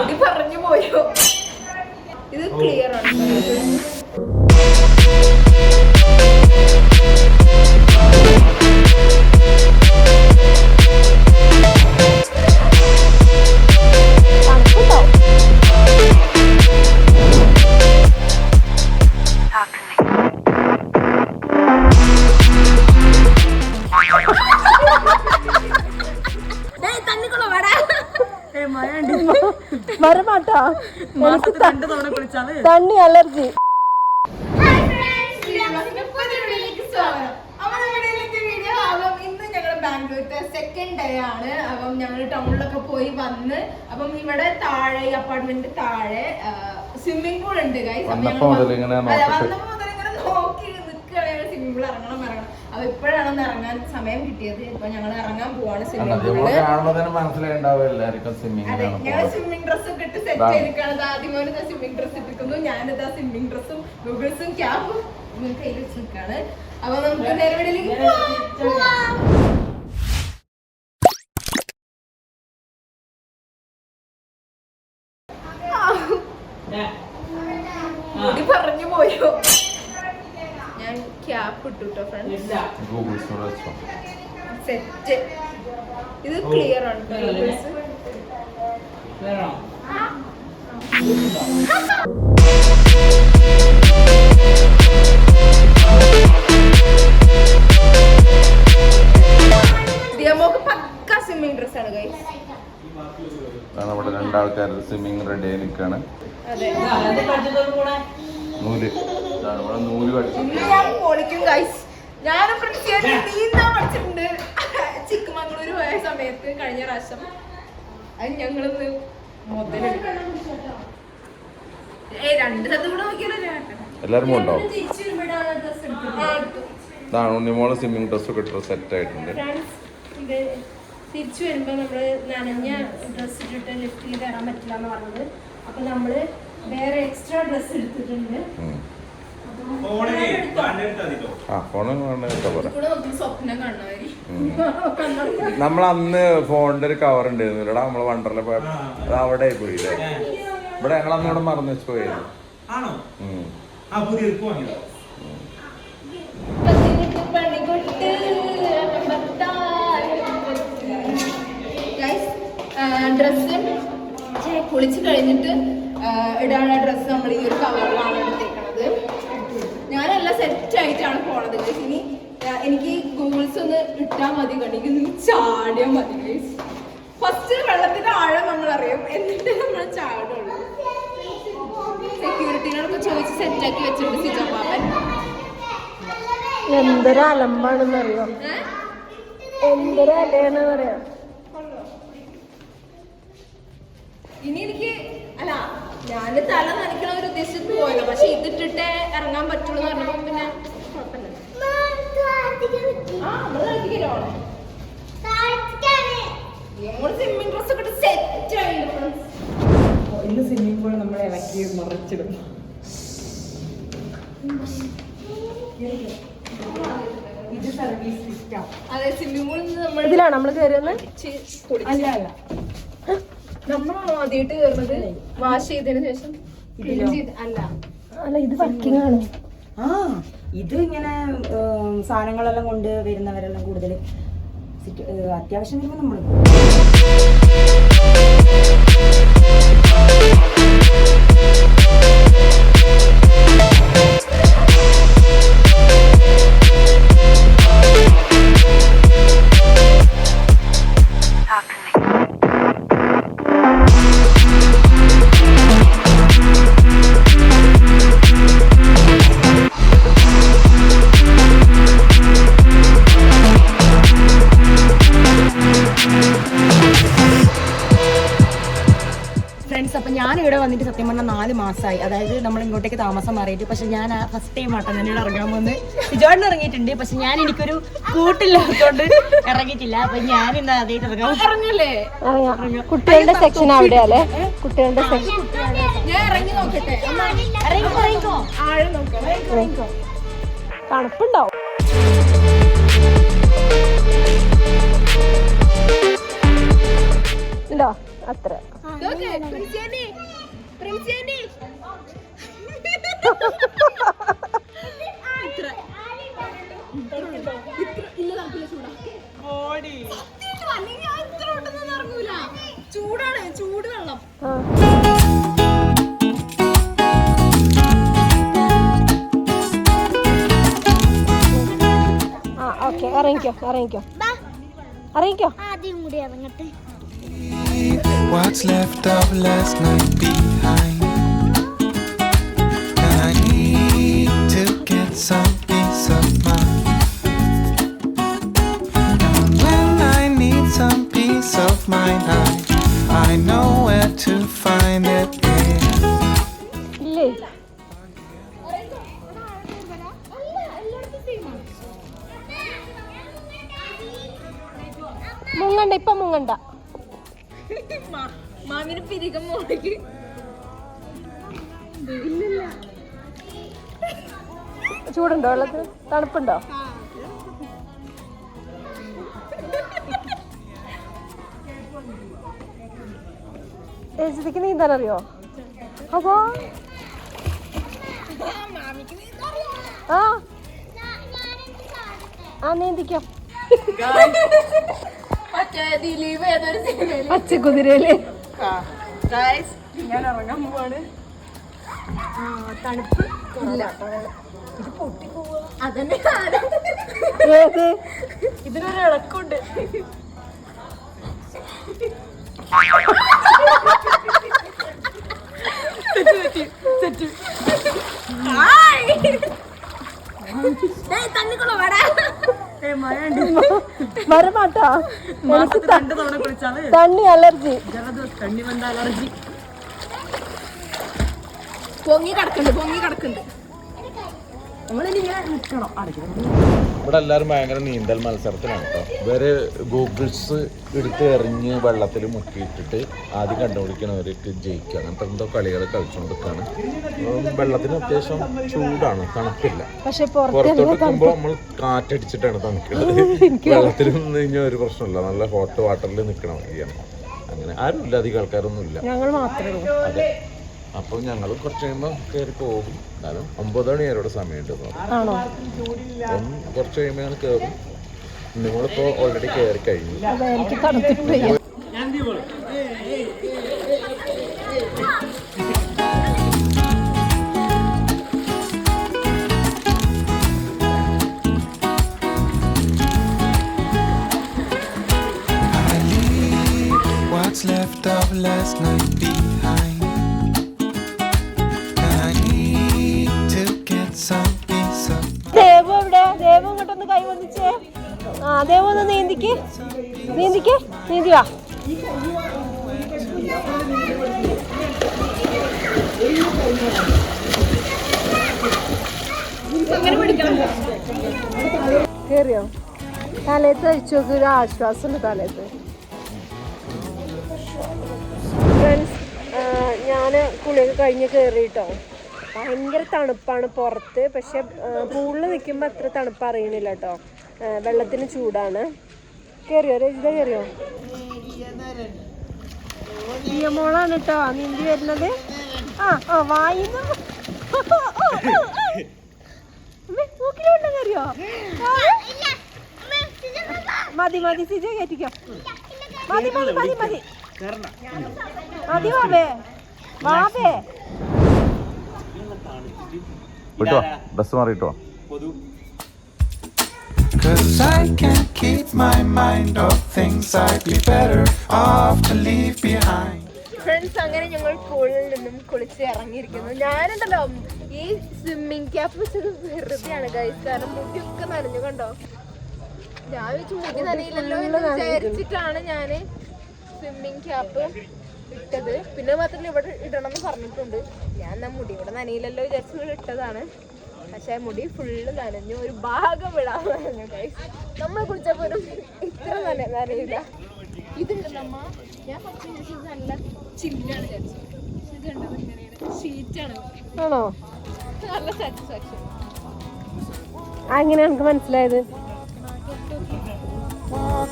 മുടി പറഞ്ഞു പോയോ ഇത് ക്ലിയർ ആണ്. വരമാട്ടാ എനിക്ക് രണ്ട് തവണ കുളിച്ചാൽ? തണ്ണി അലർജി. ബാംഗ്ലൂരിത്തെ സെക്കൻഡ് ഡേ ആണ്. അപ്പം ഞങ്ങൾ ടൗണിലൊക്കെ പോയി വന്ന് അപ്പം ഇവിടെ താഴെ ഈ അപ്പാർട്ട്മെന്റ് താഴെ സ്വിമ്മിംഗ് പൂൾ ഉണ്ട് നോക്കിട്ട്. വന്നപ്പോ മുതൽ ഇങ്ങനെ നോക്കി നിൽക്കുകയാണ് സ്വിമ്മിംഗ് പൂൾ ഇറങ്ങണം ഇറങ്ങണം. അപ്പൊ ഇപ്പോഴാണ് ഒന്ന് ഇറങ്ങാൻ സമയം കിട്ടിയത്. ഇപ്പൊ ഞങ്ങൾ ഇറങ്ങാൻ പോവാണ് ഞങ്ങൾ സ്വിമ്മിംഗ് ഡ്രസ് ഒക്കെ ഇട്ട് സെറ്റ്. ചെയ്തിരിക്കുകയാണ്. ആദ്യമോന് സ്വിമ്മിംഗ് ഡ്രസ് ഇട്ടിരിക്കുന്നു. ഞാനിതാ സ്വിമ്മിംഗ് ഡ്രസ്സും ഗൂഗിൾസും ക്യാബും കയ്യിൽ വെച്ച് നിൽക്കാണ് അപ്പൊ നമുക്ക് നേരവിടയിലേക്ക് പോവാം? പറഞ്ഞു പോയോ? ക്യാപ്പ് ഇട്ടു കേട്ടോ ഫ്രണ്ട്സ് സെറ്റ് ഇത് ക്ലിയർ ആണ് ദിയമോക്ക് പക്ക സ്വിമ്മിംഗ് ഡ്രസ് ആണ് ഗൈസ് അതാണ് ഇവിടെ രണ്ടാൾക്കാർ സ്വിമ്മിങ് റെഡി ആയി നിൽക്കാണ് അതെ കൂടെ നൂൽ ഇതാണ് ഇവിടെ നൂൽ പഠിച്ചു ഇന്ന് ഞാൻ പൊളിക്കും ഗൈസ് ഞാനും പ്രത്യേകിച്ച് നീന്താൻ പഠിച്ചിട്ടുണ്ട്. ചിക്കമംഗളൂര് പോയ സമയത്ത് കഴിഞ്ഞ പ്രാവശ്യം. അത് ഞങ്ങളിന്ന് മുതലെടുക്കണം ഏ രണ്ട് സ്ഥലത്ത് കൂടെ നോക്കിയാലോ എല്ലാവരും ഉണ്ടാവും ഇതാണ് ഉണ്ണിമോൾ സ്വിമ്മിങ് ഡ്രസ് ഒക്കെ ഇട്ട് സെറ്റ് ആയിട്ടുണ്ട്. ഫ്രണ്ട്സ് ഇത് തിരിച്ചു വരുമ്പോൾ നമ്മൾ നനഞ്ഞ ഡ്രസ്സ് ഇട്ടിട്ട് ലിഫ്റ്റിൽ കയറാൻ പറ്റില്ല എന്ന് പറഞ്ഞത്. അപ്പോൾ നമ്മൾ വേറെ എക്സ്ട്രാ ഡ്രസ്സ് എടുത്തിട്ടുണ്ട്. ആ ഫോണ് നമ്മൾ അന്ന് ഫോണിന്റെ ഒരു കവർ ഉണ്ടായിരുന്നില്ലടാ നമ്മൾ വണ്ടറിൽ പോയ അത് അവിടെ പോയി ഇവിടെ ഞങ്ങൾ അന്ന് ഇവിടെ മറന്നു വെച്ച് പോയായിരുന്നു ഡ്രസ്സ് കുളിച്ച് കഴിഞ്ഞിട്ട് ഇടാനുള്ള ഡ്രസ്സ് നമ്മൾ ഈ ഒരു കവറിലാണ് എടുത്തേക്കണത് ഞാനെല്ലാം സെറ്റ് ആയിട്ടാണ് പോണത്. ഇനി എനിക്ക് ഗൂഗിൾസ് ഒന്ന് ഇട്ടാൽ മതി കണ്ടെങ്കിൽ നീ ചാടിയാൽ മതി ഗൈസ് ഫസ്റ്റ് വെള്ളത്തിന്റെ ആഴം നമ്മൾ അറിയും എന്നിട്ട് നമ്മൾ ചാടുള്ളൂ. സെക്യൂരിറ്റികളൊക്കെ ചോദിച്ച് സെറ്റ് ആക്കി വെച്ചിട്ടുണ്ട് സിജോ പാപ്പൻ. എന്തൊരു അലമ്പാണെന്ന് അറിയാം എന്തൊരു അലയാണെന്ന് അറിയാം ഇനി എനിക്ക് അല്ല ഞാൻ തല നനയ്ക്കണ ഒരു ഉദ്ദേശിച്ചിട്ട് പോയല്ലോ പക്ഷെ ഇതിട്ടിട്ടേ ഇറങ്ങാൻ പറ്റുള്ളൂ എന്ന് പറഞ്ഞപ്പോ പിന്നെ ഇന്ന് സ്വിമ്മിംഗ് പൂൾ നമ്മളെ ഇളക്കി മറിച്ചിടും. സർവീസ് സിസ്റ്റം അതെ സ്വിമ്മിംഗ് നമ്മൾ ഇതിലാണ് നമ്മൾ കയറിയെന്ന് അല്ല അല്ല. നമ്മൾ ആദ്യമായിട്ട് കയറുന്നത് വാഷ് ചെയ്തതിന് ശേഷം clean ചെയ്ത് അല്ല. അല്ല ഇത് വർക്കിംഗ് ആണ്. ആ ഇത് ഇങ്ങനെ സാധനങ്ങളെല്ലാം കൊണ്ട് വരുന്നവരെല്ലാം കൂടുതൽ അത്യാവശ്യം വരുമ്പോൾ നമ്മൾ Thank അപ്പം ഞാൻ ഇവിടെ വന്നിട്ട് സത്യം പറഞ്ഞാൽ നാല് മാസമായി അതായത് നമ്മൾ ഇങ്ങോട്ടേക്ക് താമസം മാറിയിട്ട്. പക്ഷെ ഞാൻ ഫസ്റ്റ് ടൈം ആട്ടോ തന്നെ ഇറങ്ങാൻ വന്ന് ഇജോട്ടിന് ഇറങ്ങിയിട്ടുണ്ട്. പക്ഷെ ഞാൻ എനിക്കൊരു കൂട്ടില്ലാത്തോണ്ട് ഇറങ്ങിയിട്ടില്ല. അപ്പൊ ഞാൻ ഇന്ന് ഇറങ്ങല്ലേ ഇറങ്ങാം. കുട്ടികളുടെ സെക്ഷൻ അവിടെയല്ലേ കുട്ടികളുടെ സെക്ഷൻ ഞാൻ ഇറങ്ങി നോക്കട്ടെ. അമ്മ, ഇറങ്ങിക്കോ ഇറങ്ങിക്കോ. ആഴം നോക്കാം തണുപ്പുണ്ടാവും. ഉണ്ടോ? അത്ര. നോക്ക് at Prince ഇത്ര ഉണ്ടെന്നൊന്നും ഇറങ്ങൂല. ചൂടാണ് ചൂട് വെള്ളം. ആ ഓക്കെ ഇറങ്ങിക്കോ ഇറങ്ങിക്കോ. ഇറങ്ങിക്കോ. ആദ്യം കൂടി ഇറങ്ങട്ടെ. What's left of last night behind? And I need to get some peace of mind. And when I need some peace of mind, I, I know where to find it. ഇല്ലേ മുങ്ങണ്ട ഇപ്പൊ മുങ്ങണ്ട മാമിന് പിരികം മോളിക്ക് ചൂടുണ്ടോ വെള്ളത്തിൽ തണുപ്പുണ്ടോ? ചേച്ചിക്ക് നീന്താൻ അറിയോ അപ്പോ? ആ ആ. നീന്തിക്കോ. മറ്റേ ദിലീപ് ഏതൊരു സിനിമയിൽ പച്ചക്കുതിരയിൽ. ഞാൻ ഇറങ്ങാൻ പോവാണ്. തണുപ്പ്. ഇല്ല. ഇത് പൊട്ടിപ്പോവുക അതന്നെ ഇതിനൊരു ഇളക്കുണ്ട്. തന്നിക്കൊള്ളു വടാ. വരമാട്ടാ എനിക്ക് തണ്ണി അലർജി. അലർജി. പൊങ്ങി കിടക്കുന്നുണ്ട് പൊങ്ങി കിടക്കുന്നുണ്ട് ഇവിടെ എല്ലാവരും ഭയങ്കര നീന്തൽ മത്സരത്തിലാണ് കേട്ടോ. ഇവർ ഗൂഗിൾസ് എടുത്ത് എറിഞ്ഞ് വെള്ളത്തിൽ മുക്കിയിട്ടിട്ട് ആദ്യം കണ്ടുപിടിക്കണവർക്ക് ജയിക്കുക അങ്ങനത്തെ എന്തോ കളികൾ കളിച്ചുകൊണ്ടിരിക്കുകയാണ് വെള്ളത്തിന് അത്യാവശ്യം ചൂടാണ് തണുപ്പില്ല. പക്ഷെ നിൽക്കുമ്പോൾ നമ്മൾ കാറ്റടിച്ചിട്ടാണ് തണുക്കുന്നത് വെള്ളത്തിൽ നിന്ന് കഴിഞ്ഞാൽ ഒരു പ്രശ്നമില്ല. നല്ല ഹോട്ട് വാട്ടറിൽ നിൽക്കണം വഴിയാണ് അങ്ങനെ ആരും ഇല്ല അധികം ആൾക്കാരൊന്നും ഇല്ല ഞങ്ങൾ മാത്രമേ ഉള്ളൂ. അതെ. അപ്പോൾ ഞങ്ങൾ കുറച്ച് കഴിയുമ്പോൾ കയറി പോകും. എന്നാലും ഒമ്പത് മണി വരെ ഇവിടെ സമയമുണ്ട് അപ്പം കുറച്ച് കഴിയുമ്പോൾ ഞാൻ കയറും നിങ്ങളിപ്പോൾ ഓൾറെഡി കയറി കഴിഞ്ഞു. അതെ left of last night behind. And I need to get some peace of Devu എവിടെ? ദേവു ഇങ്ങോട്ടൊന്ന് കൈ വന്നിച്ചേ ആ ദേവു ഒന്ന് നീന്തിക്ക്. നീന്തിക്ക്. നീന്തി വാ. കേറിയോ? തലേത്ത് അഴിച്ചു നോക്ക് ഒരു ആശ്വാസമുണ്ട് തലേത്ത് ഞാൻ കുളിയൊക്കെ കഴിഞ്ഞ് കയറിയിട്ടോ ഭയങ്കര തണുപ്പാണ് പുറത്ത്. പക്ഷെ പൂളിൽ നിൽക്കുമ്പോൾ അത്ര തണുപ്പ് അറിയണില്ല കേട്ടോ വെള്ളത്തിന് ചൂടാണ്. കയറിയോ രജിത കയറിയോ മോളാണ് കേട്ടോ നീന്തി വരുന്നത്? ആ ആ വായിന്ന്. മൂക്കിലോട്ട് കയറിയോ. മതി മതി സിജ കയറ്റിക്കോ മതി മതി മതി മതി. മതി വാവേ വിട്ടോ? ബസ് മാറിയിട്ടോ Cause I can't keep my mind off things I'd be better off to leave behind. Friends അങ്ങനെ ഞങ്ങൾ പൂളിൽ നിന്നും കുളിച്ച് ഇറങ്ങിയിരിക്കുന്നു. ഞാനുണ്ടല്ലോ ഈ സ്വിമ്മിംഗ് ക്യാപ്പ് വെച്ചത് വെറുതെയാണ് ഗൈസ് കാരണം മുടിയൊക്കെ നനഞ്ഞു കണ്ടോ? ഞാൻ വെച്ച് മുടി നനയില്ലല്ലോ എന്ന് വിചാരിച്ചിട്ടാണ് ഞാൻ സ്വിമ്മിംഗ് ക്യാപ്പ് ഇട്ടത്. പിന്നെ മാത്രമല്ല ഇവിടെ ഇടണം എന്ന് പറഞ്ഞിട്ടുണ്ട്. ഞാൻ എന്നാ മുടി ഇവിടെ നനയില്ലല്ലോ വിചാരിച്ചു ഇട്ടതാണ്. പക്ഷെ മുടി ഫുള്ള് നനഞ്ഞു ഒരു ഭാഗം വിടാൻ നനഞ്ഞു നമ്മൾ കുളിച്ചപ്പോൾ ഒരു ഇത്ര നന നനയില്ല. ഇതുണ്ടല്ലമ്മ ഞാൻ ഫസ്റ്റ് വിചാരിച്ചത് നല്ല ചില്ലാണ് വിചാരിച്ചത് ഇത് കണ്ടോ ഇങ്ങനെയാണ്. ഷീറ്റാണ്. ആണോ? നല്ല സാറ്റിസ്ഫാക്ഷൻ അങ്ങനെ നമുക്ക് മനസ്സിലായത്?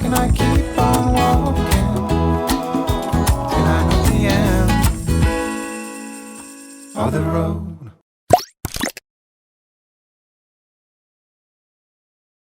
Can I keep on walking. are the roads.